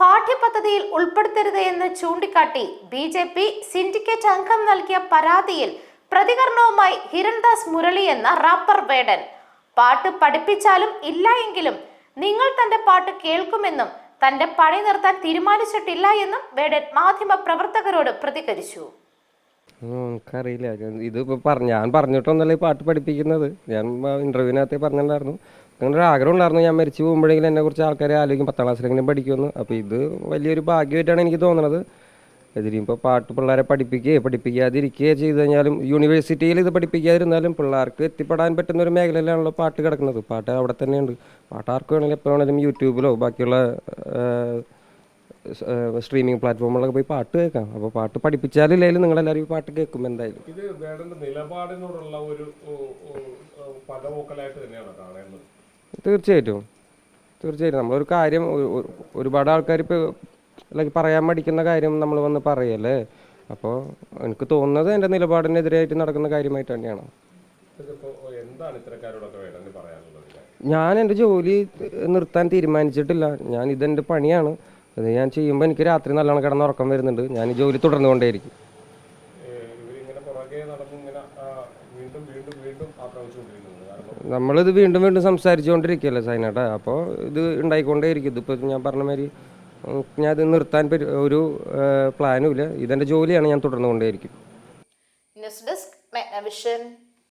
പാഠ്യപദ്ധതിയിൽ ഉൾപ്പെടുത്തരുത് എന്ന് ചൂണ്ടിക്കാട്ടി ബി ജെ പി സിൻഡിക്കേറ്റ് അംഗം നൽകിയ പരാതിയിൽ പ്രതികരണവുമായി ഹിരൺദാസ് മുരളി എന്ന റാപ്പർ വേടൻ. പാട്ട് പഠിപ്പിച്ചാലും ഇല്ല എങ്കിലും നിങ്ങൾ തന്റെ പാട്ട് കേൾക്കുമെന്നും തന്റെ പണി നിർത്താൻ തീരുമാനിച്ചിട്ടില്ല എന്നും വേടൻ മാധ്യമ പ്രവർത്തകരോട് പ്രതികരിച്ചു. ഞാൻ ഇതിപ്പോ ഞാൻ പറഞ്ഞിട്ടൊന്നല്ല ഈ പാട്ട് പഠിപ്പിക്കുന്നത്. ഞാൻ ഇന്റർവ്യൂവിനകത്തേ പറഞ്ഞിട്ടുണ്ടായിരുന്നു. അങ്ങനെ ആഗ്രഹം ഉണ്ടായിരുന്നു ഞാൻ മരിച്ചു പോകുമ്പോഴെങ്കിലും എന്നെ കുറിച്ച് ആൾക്കാരെ ആലോചിക്കും. പത്താം ക്ലാസ്സിലെങ്കിലും പഠിക്കുമെന്ന്. അപ്പോൾ ഇത് വലിയൊരു ഭാഗ്യമായിട്ടാണ് എനിക്ക് തോന്നുന്നത് ഇതിനിപ്പോൾ പാട്ട് പിള്ളേരെ പഠിപ്പിക്കുകയോ പഠിപ്പിക്കാതിരിക്കുകയോ ചെയ്തു കഴിഞ്ഞാലും യൂണിവേഴ്സിറ്റിയിൽ ഇത് പഠിപ്പിക്കാതിരുന്നാലും പിള്ളേർക്ക് എത്തിപ്പെടാൻ പറ്റുന്ന ഒരു മേഖലയിലാണല്ലോ പാട്ട് കിടക്കുന്നത്. പാട്ട് അവിടെ തന്നെയുണ്ട്. പാട്ട് ആർക്ക് വേണമെങ്കിലും എപ്പോൾ വേണമെങ്കിലും യൂട്യൂബിലോ ബാക്കിയുള്ള സ്ട്രീമിംഗ് പ്ലാറ്റ്ഫോമുകളൊക്കെ പോയി പാട്ട് കേൾക്കാം. അപ്പോൾ പാട്ട് പഠിപ്പിച്ചാലില്ലെങ്കിലും നിങ്ങളെല്ലാവരും ഈ പാട്ട് കേൾക്കും എന്തായാലും. ഇത് നിലപാടിനോടുള്ള ഒരു പദവോക്കലായിട്ട് തന്നെയാണ് കാണുന്നത് തീർച്ചയായിട്ടും. തീർച്ചയായിട്ടും. നമ്മളൊരു കാര്യം ഒരുപാട് ആൾക്കാർ ഇപ്പോൾ ലൈക്ക് പറയാൻ മടിക്കുന്ന കാര്യം നമ്മൾ വന്ന് പറയല്ലേ? അപ്പോൾ എനിക്ക് തോന്നുന്നത് എന്റെ നിലപാടിനെതിരായിട്ട് നടക്കുന്ന കാര്യമായിട്ട് തന്നെയാണ്. ഞാൻ എന്റെ ജോലി നിർത്താൻ തീരുമാനിച്ചിട്ടില്ല. ഞാൻ ഇതെന്റെ പണിയാണ്. അത് ഞാൻ ചെയ്യുമ്പോൾ എനിക്ക് രാത്രി നല്ലോണം കിടന്ന് ഉറക്കം വരുന്നുണ്ട്. ഞാൻ ഈ ജോലി തുടർന്നുകൊണ്ടേയിരിക്കും. നമ്മളിത് വീണ്ടും വീണ്ടും സംസാരിച്ചുകൊണ്ടിരിക്കുകയല്ലേ സൈനട്ട? അപ്പോൾ ഇത് ഉണ്ടായിക്കൊണ്ടേയിരിക്കും. ഇതിപ്പോൾ ഞാൻ പറഞ്ഞ മാതിരി ഞാൻ ഇത് നിർത്താൻ പറ്റ- ഒരു പ്ലാനും ഇല്ല ഇതെന്റെ ജോലിയാണ് ഞാൻ തുടർന്നുകൊണ്ടേയിരിക്കും. News desk മെഗ്നവിഷൻ